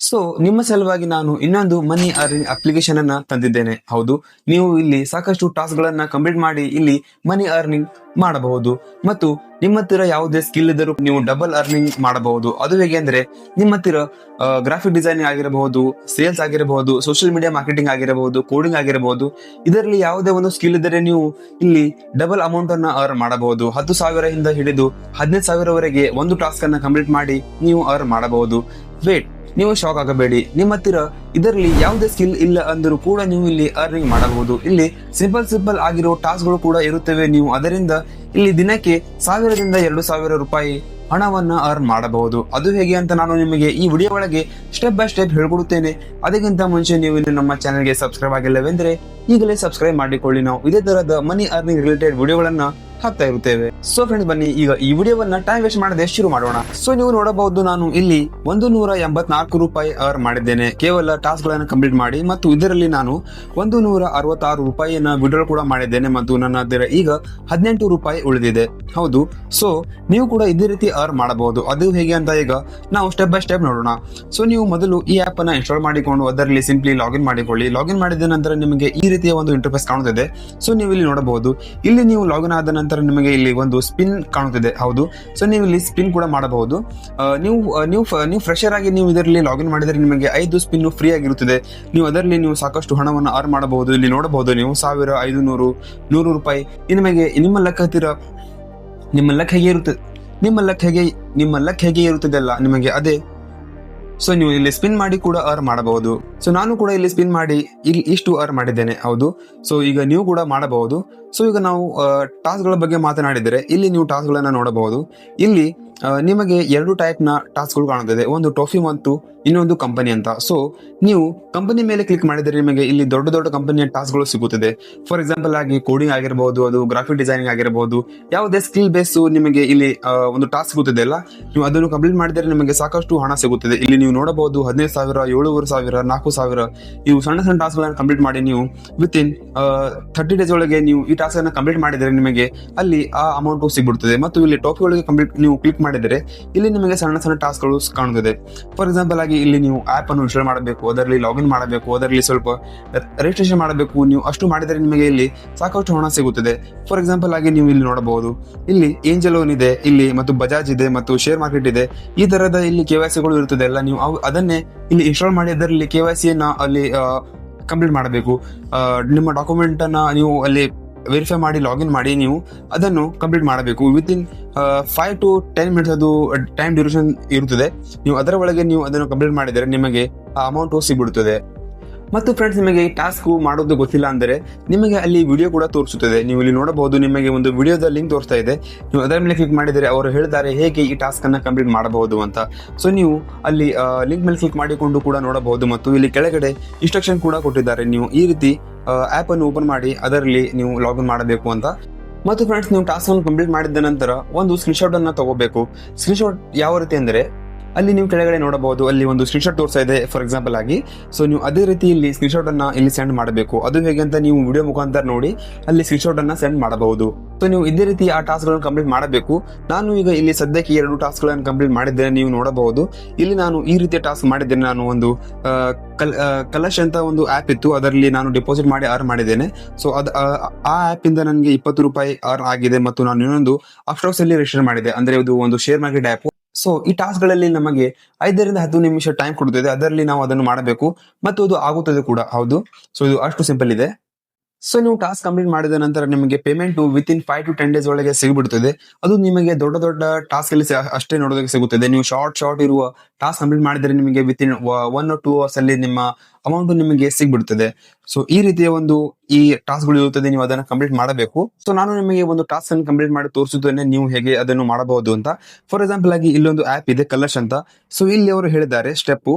So ನಿಮ್ಮ ಸಲುವಾಗಿ ನಾನು ಇನ್ನೊಂದು ಮನಿ ಅರ್ನಿಂಗ್ ಅಪ್ಲಿಕೇಶನ್ ಅನ್ನ ತಂದಿದ್ದೇನೆ. ಹೌದು, ನೀವು ಇಲ್ಲಿ ಸಾಕಷ್ಟು ಟಾಸ್ಕ್ ಗಳನ್ನ ಕಂಪ್ಲೀಟ್ ಮಾಡಿ ಇಲ್ಲಿ ಮನಿ ಅರ್ನಿಂಗ್ ಮಾಡಬಹುದು. ಮತ್ತು ನಿಮ್ಮ ಹತ್ತಿರ ಯಾವುದೇ ಸ್ಕಿಲ್ ಇದ್ದರೂ ನೀವು ಡಬಲ್ ಅರ್ನಿಂಗ್ ಮಾಡಬಹುದು. ಅದು ಹೇಗೆ ಅಂದ್ರೆ ನಿಮ್ಮ ಹತ್ತಿರ ಗ್ರಾಫಿಕ್ ಡಿಸೈನಿಂಗ್ ಆಗಿರಬಹುದು ಸೇಲ್ಸ್ ಆಗಿರಬಹುದು ಸೋಷಿಯಲ್ ಮೀಡಿಯಾ ಮಾರ್ಕೆಟಿಂಗ್ ಆಗಿರಬಹುದು ಕೋಡಿಂಗ್ ಆಗಿರಬಹುದು. ಇದರಲ್ಲಿ ಯಾವುದೇ ಒಂದು ಸ್ಕಿಲ್ ಇದ್ದರೆ ನೀವು ಇಲ್ಲಿ ಡಬಲ್ ಅಮೌಂಟ್ ಅನ್ನ ಅರ್ನ್ ಮಾಡಬಹುದು. ಹತ್ತು ಸಾವಿರದಿಂದ ಹಿಡಿದು ಹದಿನೈದು ಸಾವಿರವರೆಗೆ ಒಂದು ಟಾಸ್ಕ್ ಅನ್ನ ಕಂಪ್ಲೀಟ್ ಮಾಡಿ ನೀವು ಅರ್ನ್ ಮಾಡಬಹುದು. ವೇಟ್ ನೀವು ಶಾಕ್ ಆಗಬೇಡಿ. ನಿಮ್ಮ ಹತ್ತಿರ ಇದರಲ್ಲಿ ಯಾವುದೇ ಸ್ಕಿಲ್ ಇಲ್ಲ ಅಂದರೂ ಕೂಡ ನೀವು ಇಲ್ಲಿ ಅರ್ನಿಂಗ್ ಮಾಡಬಹುದು. ಇಲ್ಲಿ ಸಿಂಪಲ್ ಸಿಂಪಲ್ ಆಗಿರೋ ಟಾಸ್ಕ್ಗಳು ಕೂಡ ಇರುತ್ತವೆ. ನೀವು ಅದರಿಂದ ಇಲ್ಲಿ ದಿನಕ್ಕೆ ಸಾವಿರದಿಂದ ಎರಡು ಸಾವಿರ ರೂಪಾಯಿ ಹಣವನ್ನ ಅರ್ನ್ ಮಾಡಬಹುದು. ಅದು ಹೇಗೆ ಅಂತ ನಾನು ನಿಮಗೆ ಈ ವಿಡಿಯೋ ಒಳಗೆ ಸ್ಟೆಪ್ ಬೈ ಸ್ಟೆಪ್ ಹೇಳ್ಕೊಡುತ್ತೇನೆ. ಅದಕ್ಕಿಂತ ಮುಂಚೆ ನೀವು ಇನ್ನು ನಮ್ಮ ಚಾನೆಲ್ಗೆ ಸಬ್ಸ್ಕ್ರೈಬ್ ಆಗಿಲ್ಲವೆಂದ್ರೆ ಈಗಲೇ ಸಬ್ಸ್ಕ್ರೈಬ್ ಮಾಡಿಕೊಳ್ಳಿ. ನಾವು ಇದೇ ತರಹದ ಮನಿ ಅರ್ನಿಂಗ್ ರಿಲೇಟೆಡ್ ವಿಡಿಯೋಗಳನ್ನ ಹಾಕ್ತಾ ಇರುತ್ತೇವೆ. ಸೊ ಫ್ರೆಂಡ್ಸ್ ಬನ್ನಿ, ಈಗ ಈ ವಿಡಿಯೋವನ್ನ ಟೈಮ್ ವೇಸ್ಟ್ ಮಾಡದೆ ಶುರು ಮಾಡೋಣ. ಸೊ ನೀವು ನೋಡಬಹುದು, ನಾನು ಇಲ್ಲಿ ಒಂದು ನೂರ ಎಂಬತ್ನಾಲ್ಕು ರೂಪಾಯಿ ಅರ್ನ್ ಮಾಡಿದ್ದೇನೆ. ಕೇವಲ ಟಾಸ್ಕ್ ಗಳನ್ನ ಕಂಪ್ಲೀಟ್ ಮಾಡಿ ಮತ್ತು ಇದರಲ್ಲಿ ನಾನು ಒಂದು ನೂರ ಅರವತ್ತಾರು ರೂಪಾಯಿಯನ್ನ ವಿಡ್ರಾ ಕೂಡ ಮಾಡಿದ್ದೇನೆ ಮತ್ತು ನನ್ನ ಹತ್ತಿರ ಈಗ ಹದಿನೆಂಟು ರೂಪಾಯಿ ಉಳಿದಿದೆ. ಹೌದು. ಸೊ ನೀವು ಕೂಡ ಇದೇ ರೀತಿ ಅರ್ನ್ ಮಾಡಬಹುದು. ಅದು ಹೇಗೆ ಅಂತ ಈಗ ನಾವು ಸ್ಟೆಪ್ ಬೈ ಸ್ಟೆಪ್ ನೋಡೋಣ. ಸೊ ನೀವು ಮೊದಲು ಈ ಆಪ್ ಅನ್ನ ಇನ್ಸ್ಟಾಲ್ ಮಾಡಿಕೊಂಡು ಅದರಲ್ಲಿ ಸಿಂಪ್ಲಿ ಲಾಗಿನ್ ಮಾಡಿಕೊಳ್ಳಿ. ಲಾಗಿನ್ ಮಾಡಿದ ನಂತರ ನಿಮಗೆ ಈ ರೀತಿಯ ಒಂದು ಇಂಟರ್ಫೇಸ್ ಕಾಣುತ್ತದೆ. ಸೊ ನೀವು ಇಲ್ಲಿ ನೋಡಬಹುದು. ಇಲ್ಲಿ ನೀವು ಲಾಗಿನ್ ಆದ ನಂತರ ನಿಮಗೆ ಇಲ್ಲಿ ಒಂದು ಸ್ಪಿನ್ ಕಾಣುತ್ತಿದೆ. ಹೌದು. ಸೊ ನೀವು ಇಲ್ಲಿ ಸ್ಪಿನ್ ಕೂಡ ಮಾಡಬಹುದು. ನೀವು ನೀವು ನೀವು ಫ್ರೆಶರ್ ಆಗಿ ನೀವು ಇದರಲ್ಲಿ ಲಾಗಿನ್ ಮಾಡಿದರೆ ನಿಮಗೆ ಐದು ಸ್ಪಿನ್ ಫ್ರೀ ಆಗಿರುತ್ತದೆ. ನೀವು ಅದರಲ್ಲಿ ನೀವು ಸಾಕಷ್ಟು ಹಣವನ್ನು ಆರ್ ಮಾಡಬಹುದು. ಇಲ್ಲಿ ನೋಡಬಹುದು ನೀವು ಸಾವಿರ ಐದು ನೂರು ನೂರು ರೂಪಾಯಿ ನಿಮಗೆ, ನಿಮ್ಮ ಲೆಕ್ಕ ಹತ್ತಿರ, ನಿಮ್ಮ ಲೆಕ್ಕ ಹೇಗೆ ಇರುತ್ತದೆ ನಿಮ್ಮ ಲೆಕ್ಕ ಹೇಗೆ, ನಿಮ್ಮ ಲೆಕ್ಕ ಹೇಗೆ ಇರುತ್ತದೆ ಅಲ್ಲ ನಿಮಗೆ ಅದೇ ಸೊ ನೀವು ಇಲ್ಲಿ ಸ್ಪಿನ್ ಮಾಡಿ ಕೂಡ ಅರ್ನ್ ಮಾಡಬಹುದು. ಸೊ ನಾನು ಕೂಡ ಇಲ್ಲಿ ಸ್ಪಿನ್ ಮಾಡಿ ಇಲ್ಲಿ ಇಷ್ಟು ಅರ್ನ್ ಮಾಡಿದ್ದೇನೆ. ಹೌದು. ಸೊ ಈಗ ನೀವು ಕೂಡ ಮಾಡಬಹುದು. ಸೊ ಈಗ ನಾವು ಟಾಸ್ಕ್ಗಳ ಬಗ್ಗೆ ಮಾತನಾಡಿದರೆ ಇಲ್ಲಿ ನೀವು ಟಾಸ್ಕ್ಗಳನ್ನು ನೋಡಬಹುದು. ಇಲ್ಲಿ ನಿಮಗೆ ಎರಡು ಟೈಪ್ನ ಟಾಸ್ಕ್ಗಳು ಕಾಣುತ್ತದೆ. ಒಂದು ಟೋಫಿ ಮತ್ತು ಇನ್ನೊಂದು ಕಂಪನಿ ಅಂತ. ಸೊ ನೀವು ಕಂಪನಿ ಮೇಲೆ ಕ್ಲಿಕ್ ಮಾಡಿದರೆ ನಿಮಗೆ ಇಲ್ಲಿ ದೊಡ್ಡ ದೊಡ್ಡ ಕಂಪನಿಯ ಟಾಸ್ಕ್ಗಳು ಸಿಗುತ್ತದೆ. ಫಾರ್ ಎಕ್ಸಾಂಪಲ್ ಆಗಿ ಕೋಡಿಂಗ್ ಆಗಿರಬಹುದು ಅದು ಗ್ರಾಫಿಕ್ ಡಿಸೈನಿಂಗ್ ಆಗಿರಬಹುದು ಯಾವುದೇ ಸ್ಕಿಲ್ ಬೇಸ್ ನಿಮಗೆ ಇಲ್ಲಿ ಒಂದು ಟಾಸ್ಕ್ ಸಿಗುತ್ತದೆ ಅಲ್ಲ? ನೀವು ಅದನ್ನು ಕಂಪ್ಲೀಟ್ ಮಾಡಿದರೆ ನಿಮಗೆ ಸಾಕಷ್ಟು ಹಣ ಸಿಗುತ್ತದೆ. ಇಲ್ಲಿ ನೀವು ನೋಡಬಹುದು ಹದಿನೈದು ಸಾವಿರ, ಏಳುವರೆ ಸಾವಿರ, ನಾಲ್ಕು ಸಾವಿರ, ಇವು ಸಣ್ಣ ಸಣ್ಣ ಟಾಸ್ಕ್ಗಳನ್ನು ಕಂಪ್ಲೀಟ್ ಮಾಡಿ ನೀವು ವಿತ್ ಇನ್ ಥರ್ಟಿ ಡೇಸ್ ಒಳಗೆ ನೀವು ಈ ಟಾಸ್ಕ್ ಅನ್ನು ಕಂಪ್ಲೀಟ್ ಮಾಡಿದರೆ ನಿಮಗೆ ಅಲ್ಲಿ ಆ ಅಮೌಂಟ್ ಸಿಗ್ಬಿಡುತ್ತದೆ ಮತ್ತು ಇಲ್ಲಿ ಟಾಪಿ ಒಳಗೆ ಕಂಪ್ಲೀಟ್ ನೀವು ಕ್ಲಿಕ್ ಮಾಡಿದರೆ ಇಲ್ಲಿ ನಿಮಗೆ ಸಣ್ಣ ಸಣ್ಣ ಟಾಸ್ಕ್ಗಳು ಕಾಣುತ್ತದೆ. ಫಾರ್ ಎಕ್ಸಾಂಪಲ್ ಆಗಿ ಇಲ್ಲಿ ನೀವು ಆಪ್ ಅನ್ನು ಇನ್ಸ್ಟಾಲ್ ಮಾಡಬೇಕು, ಅದರಲ್ಲಿ ಲಾಗಿನ್ ಮಾಡಬೇಕು, ಅದರಲ್ಲಿ ಸ್ವಲ್ಪ ರಿಜಿಸ್ಟ್ರೇಷನ್ ಮಾಡಬೇಕು. ನೀವು ಅಷ್ಟು ಮಾಡಿದರೆ ನಿಮಗೆ ಇಲ್ಲಿ ಸಾಕಷ್ಟು ಹಣ ಸಿಗುತ್ತದೆ. ಫಾರ್ ಎಕ್ಸಾಂಪಲ್ ಆಗಿ ನೀವು ಇಲ್ಲಿ ನೋಡಬಹುದು, ಇಲ್ಲಿ ಏಂಜಲ್ ಲೋನ್ ಇದೆ, ಇಲ್ಲಿ ಮತ್ತು ಬಜಾಜ್ ಇದೆ ಮತ್ತು ಶೇರ್ ಮಾರ್ಕೆಟ್ ಇದೆ. ಈ ತರದ ಇಲ್ಲಿ ಕೆ ವೈ ಸಿಗಳು ಇರುತ್ತದೆ. ಅಲ್ಲ ನೀವು ಅದನ್ನೇ ಇಲ್ಲಿ ಇನ್ಸ್ಟಾಲ್ ಮಾಡಿ ಅದರಲ್ಲಿ ಕೆ ವೈ ಸಿಯನ್ನು ಅಲ್ಲಿ ಕಂಪ್ಲೀಟ್ ಮಾಡಬೇಕು. ನಿಮ್ಮ ಡಾಕ್ಯುಮೆಂಟ್ ಅನ್ನ ನೀವು ಅಲ್ಲಿ ವೆರಿಫೈ ಮಾಡಿ ಲಾಗಿನ್ ಮಾಡಿ ನೀವು ಅದನ್ನು ಕಂಪ್ಲೀಟ್ ಮಾಡಬೇಕು. Within five to ten minutes ಅದು ಟೈಮ್ ಡ್ಯೂರೇಷನ್ ಇರುತ್ತದೆ. ನೀವು ಅದರ ಒಳಗೆ ನೀವು ಅದನ್ನು ಕಂಪ್ಲೀಟ್ ಮಾಡಿದರೆ ನಿಮಗೆ ಆ ಅಮೌಂಟ್ ಸಿಗ್ಬಿಡುತ್ತದೆ ಮತ್ತು ಫ್ರೆಂಡ್ಸ್ ನಿಮಗೆ ಈ ಟಾಸ್ಕ್ ಮಾಡೋದು ಗೊತ್ತಿಲ್ಲ ಅಂದರೆ ನಿಮಗೆ ಅಲ್ಲಿ ವಿಡಿಯೋ ಕೂಡ ತೋರಿಸುತ್ತದೆ. ನೀವು ಇಲ್ಲಿ ನೋಡಬಹುದು, ನಿಮಗೆ ಒಂದು ವಿಡಿಯೋದ ಲಿಂಕ್ ತೋರಿಸ್ತಾ ಇದೆ. ನೀವು ಅದರ ಮೇಲೆ ಕ್ಲಿಕ್ ಮಾಡಿದರೆ ಅವರು ಹೇಳಿದ್ದಾರೆ ಹೇಗೆ ಈ ಟಾಸ್ಕ್ ಅನ್ನು ಕಂಪ್ಲೀಟ್ ಮಾಡಬಹುದು ಅಂತ. ಸೊ ನೀವು ಅಲ್ಲಿ ಲಿಂಕ್ ಮೇಲೆ ಕ್ಲಿಕ್ ಮಾಡಿಕೊಂಡು ಕೂಡ ನೋಡಬಹುದು ಮತ್ತು ಇಲ್ಲಿ ಕೆಳಗಡೆ ಇನ್ಸ್ಟ್ರಕ್ಷನ್ ಕೂಡ ಕೊಟ್ಟಿದ್ದಾರೆ. ನೀವು ಈ ರೀತಿ ಆಪ್ ಅನ್ನು ಓಪನ್ ಮಾಡಿ, ಅದರಲ್ಲಿ ನೀವು ಲಾಗಿನ್ ಮಾಡಬೇಕು ಅಂತ. ಮತ್ತು ಫ್ರೆಂಡ್ಸ್ ನೀವು ಟಾಸ್ಕ್ ಅನ್ನು ಕಂಪ್ಲೀಟ್ ಮಾಡಿದ ನಂತರ ಒಂದು ಸ್ಕ್ರೀನ್ಶಾಟ್ ಅನ್ನ ತಗೋಬೇಕು. ಸ್ಕ್ರೀನ್ಶಾಟ್ ಯಾವ ರೀತಿ ಅಂದರೆ ಅಲ್ಲಿ ನೀವು ಕೆಳಗಡೆ ನೋಡಬಹುದು, ಅಲ್ಲಿ ಒಂದು ಸ್ಕ್ರೀನ್ಶಾಟ್ ತೋರಿಸ್ತಾ ಇದೆ ಫಾರ್ ಎಕ್ಸಾಂಪಲ್ ಆಗಿ. ಸೊ ನೀವು ಅದೇ ರೀತಿ ಇಲ್ಲಿ ಸ್ಕ್ರೀನ್ಶಾಟ್ ಅನ್ನ ಇಲ್ಲಿ ಸೆಂಡ್ ಮಾಡಬೇಕು. ಅದು ಹೇಗೆ ಅಂತ ನೀವು ವಿಡಿಯೋ ಮುಖಾಂತರ ನೋಡಿ, ಅಲ್ಲಿ ಸ್ಕ್ರೀನ್ಶಾಟ್ ಅನ್ನ ಸೆಂಡ್ ಮಾಡಬಹುದು. ಸೊ ನೀವು ಇದೇ ರೀತಿ ಆ ಟಾಸ್ಕ್ಗಳನ್ನು ಕಂಪ್ಲೀಟ್ ಮಾಡಬೇಕು. ನಾನು ಈಗ ಇಲ್ಲಿ ಸದ್ಯಕ್ಕೆ ಎರಡು ಟಾಸ್ಕ್ಗಳನ್ನು ಕಂಪ್ಲೀಟ್ ಮಾಡಿದ್ದೇನೆ, ನೀವು ನೋಡಬಹುದು. ಇಲ್ಲಿ ನಾನು ಈ ರೀತಿಯ ಟಾಸ್ಕ್ ಮಾಡಿದ್ದೇನೆ. ನಾನು ಒಂದು ಕಲ್ ಕಲಶ್ ಅಂತ ಒಂದು ಆಪ್ ಇತ್ತು. ಅದರಲ್ಲಿ ನಾನು ಡೆಪಾಸಿಟ್ ಮಾಡಿ ಅರ್ನ್ ಮಾಡಿದ್ದೇನೆ. ಸೊ ಅದು, ಆ ಆಪ್ ಇಂದ ನನಗೆ ಇಪ್ಪತ್ತು ರೂಪಾಯಿ ಅರ್ನ್ ಆಗಿದೆ ಮತ್ತು ನಾನು ಇನ್ನೊಂದು ಅಪ್ಸ್ಟಾಕ್ಸ್ ಅಲ್ಲಿ ರಿಜಿಸ್ಟರ್ ಮಾಡಿದೆ. ಅಂದ್ರೆ ಇದು ಒಂದು ಶೇರ್ ಮಾರ್ಕೆಟ್ ಆಪ್ ಸೊ ಈ ಟಾಸ್ಕ್ಗಳಲ್ಲಿ ನಮಗೆ ಐದರಿಂದ ಹತ್ತು ನಿಮಿಷ ಟೈಮ್ ಕೊಡುತ್ತದೆ ಅದರಲ್ಲಿ ನಾವು ಅದನ್ನು ಮಾಡಬೇಕು. ಮತ್ತು ಅದು ಆಗುತ್ತದೆ ಕೂಡ. ಹೌದು. ಸೊ ಇದು ಅಷ್ಟು ಸಿಂಪಲ್ ಇದೆ. ಸೊ ನೀವು ಟಾಸ್ಕ್ ಕಂಪ್ಲೀಟ್ ಮಾಡಿದ ನಂತರ ನಿಮಗೆ payment within five to ten days ಒಳಗೆ ಸಿಗ್ಬಿಡುತ್ತದೆ ಅದು ನಿಮಗೆ ದೊಡ್ಡ ದೊಡ್ಡ ಟಾಸ್ಕ್ ಅಲ್ಲಿ ಅಷ್ಟೇ ನೋಡೋದಕ್ಕೆ ಸಿಗುತ್ತದೆ. ನೀವು ಶಾರ್ಟ್ ಶಾರ್ಟ್ ಇರುವ ಟಾಸ್ಕ್ ಕಂಪ್ಲೀಟ್ ಮಾಡಿದರೆ ನಿಮಗೆ within one two hours ಅಲ್ಲಿ ನಿಮ್ಮ ಅಮೌಂಟ್ ನಿಮಗೆ ಸಿಗ್ಬಿಡುತ್ತದೆ ಸೊ ಈ ರೀತಿಯ ಒಂದು ಈ ಟಾಸ್ಕ್ಗಳು ಇರುತ್ತದೆ. ನೀವು ಅದನ್ನ ಕಂಪ್ಲೀಟ್ ಮಾಡಬೇಕು. ಸೊ ನಾನು ನಿಮಗೆ ಒಂದು ಟಾಸ್ಕ್ ಅನ್ನು ಕಂಪ್ಲೀಟ್ ಮಾಡಿ ತೋರಿಸುತ್ತೇನೆ. ನೀವು ಹೇಗೆ ಅದನ್ನು ಮಾಡಬಹುದು ಅಂತ. ಫಾರ್ ಎಕ್ಸಾಂಪಲ್ ಆಗಿ ಇಲ್ಲೊಂದು ಆಪ್ ಇದೆ ಕಲರ್ಸ್ ಅಂತ. ಸೊ ಇಲ್ಲಿ ಅವರು ಹೇಳಿದ್ದಾರೆ ಸ್ಟೆಪ್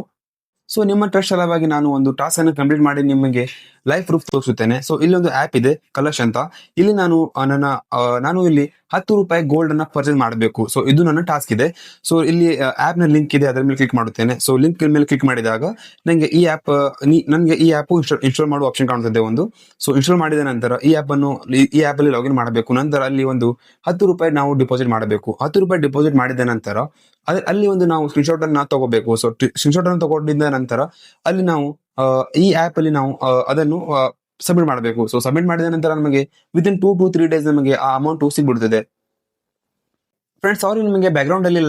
ಸೊ ನಿಮ್ಮ ಟ್ರಸ್ಟ್ ಸಲುವಾಗಿ ನಾನು ಒಂದು ಟಾಸ್ಕ್ ಅನ್ನು ಕಂಪ್ಲೀಟ್ ಮಾಡಿ ನಿಮಗೆ ಲೈಫ್ ಪ್ರೂಫ್ ತೋರಿಸುತ್ತೇನೆ. ಸೊ ಇಲ್ಲೊಂದು ಆಪ್ ಇದೆ ಕಲಶ್ ಅಂತ. ಇಲ್ಲಿ ನಾನು ನನ್ನ ನಾನು ಇಲ್ಲಿ ಹತ್ತು ರೂಪಾಯಿ ಗೋಲ್ಡ್ ಅನ್ನ ಪರ್ಚೇಸ್ ಮಾಡಬೇಕು. ಸೊ ಇದು ನನ್ನ ಟಾಸ್ಕ್ ಇದೆ. ಸೊ ಇಲ್ಲಿ ಆಪ್ನ ಲಿಂಕ್ ಇದೆ, ಅದರ ಮೇಲೆ ಕ್ಲಿಕ್ ಮಾಡುತ್ತೇನೆ. ಸೊ ಲಿಂಕ್ ಮೇಲೆ ಕ್ಲಿಕ್ ಮಾಡಿದಾಗ ನನಗೆ ಈ ಆಪ್ ನನಗೆ ಈ ಆಪ್ ಇನ್ಸ್ಟಾಲ್ ಇನ್ಸ್ಟಾಲ್ ಮಾಡುವ ಆಪ್ಷನ್ ಕಾಣುತ್ತದೆ ಒಂದು. ಸೊ ಇನ್ಸ್ಟಾಲ್ ಮಾಡಿದ ನಂತರ ಈ ಆಪ್ ಅನ್ನು, ಈ- ಆ್ಯಪಲ್ಲಿ ಲಾಗಿನ್ ಮಾಡಬೇಕು. ನಂತರ ಅಲ್ಲಿ ಒಂದು ಹತ್ತು ರೂಪಾಯಿ ನಾವು ಡಿಪಾಸಿಟ್ ಮಾಡಬೇಕು. ಹತ್ತು ರೂಪಾಯಿ ಡಿಪಾಸಿಟ್ ಮಾಡಿದ ನಂತರ ಅಲ್ಲಿ ಒಂದು ನಾವು ಸ್ಕ್ರೀನ್ಶಾಟ್ ಅನ್ನ ತಗೋಬೇಕು. ಸೊ ಸ್ಕ್ರೀನ್ಶಾಟ್ ಅನ್ನು ತಗೊಂಡಿದ್ದ ನಂತರ ಅಲ್ಲಿ ನಾವು ಈ ಆಪ್ ಅಲ್ಲಿ ನಾವು ಅದನ್ನು ಸಬ್ಮಿಟ್ ಮಾಡಬೇಕು. ಸೊ ಸಬ್ಮಿಟ್ ಮಾಡಿದ ನಂತರ ನಮಗೆ within two to three days ನಮಗೆ ಆ ಅಮೌಂಟ್ ಸಿಗ್ಬಿಡ್ತದೆ. ಫ್ರೆಂಡ್ಸ್ ಸಾರಿ ನಿಮಗೆ ಬ್ಯಾಕ್ಗ್ರೌಂಡ್ ಅಲ್ಲಿ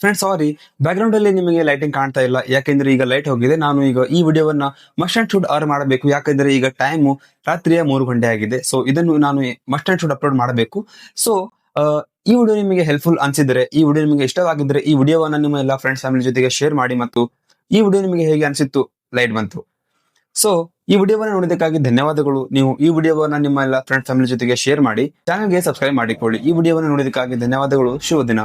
ಫ್ರೆಂಡ್ಸ್ ಸಾರಿ ಬ್ಯಾಕ್ಗ್ರೌಂಡ್ ಅಲ್ಲಿ ನಿಮಗೆ ಲೈಟಿಂಗ್ ಕಾಣ್ತಾ ಇಲ್ಲ. ಯಾಕೆಂದ್ರೆ ಈಗ ಲೈಟ್ ಹೋಗಿದೆ. ನಾನು ಈಗ ಈ ವಿಡಿಯೋವನ್ನ ಮಸ್ಟ್ ಅಂಡ್ ಶುಡ್ ಆರ್ ಮಾಡಬೇಕು. ಯಾಕೆಂದ್ರೆ ಈಗ ಟೈಮು ರಾತ್ರಿಯ ಮೂರು ಗಂಟೆ ಆಗಿದೆ. ಸೊ ಇದನ್ನು ನಾನು ಮಸ್ಟ್ ಅಂಡ್ ಶುಡ್ ಅಪ್ಲೋಡ್ ಮಾಡಬೇಕು. ಸೊ ಈ ವಿಡಿಯೋ ನಿಮಗೆ ಹೆಲ್ಪ್ಫುಲ್ ಅನ್ಸಿದ್ರೆ, ಈ ವಿಡಿಯೋ ನಿಮಗೆ ಇಷ್ಟವಾಗಿದ್ರೆ ಈ ವಿಡಿಯೋವನ್ನ ನಿಮ್ಮ ಎಲ್ಲ ಫ್ರೆಂಡ್ಸ್ ಫ್ಯಾಮಿಲಿ ಜೊತೆಗೆ ಶೇರ್ ಮಾಡಿ ಮತ್ತು ಈ ವಿಡಿಯೋ ನಿಮಗೆ ಹೇಗೆ ಅನಿಸಿತ್ತು ಲೈಟ್ ಬಂತು. ಸೊ ಈ ವಿಡಿಯೋವನ್ನ ನೋಡಿದಕ್ಕಾಗಿ ಧನ್ಯವಾದಗಳು. ನೀವು ಈ ವಿಡಿಯೋವನ್ನ ನಿಮ್ಮ ಎಲ್ಲ ಫ್ರೆಂಡ್ಸ್ ಫ್ಯಾಮಿಲಿ ಜೊತೆಗೆ ಶೇರ್ ಮಾಡಿ ಚಾನಲ್ಗೆ ಸಬ್ಸ್ಕ್ರೈಬ್ ಮಾಡಿಕೊಳ್ಳಿ. ಈ ವಿಡಿಯೋವನ್ನ ನೋಡಿದ್ದಕ್ಕಾಗಿ ಧನ್ಯವಾದಗಳು. ಶುಭ ದಿನ.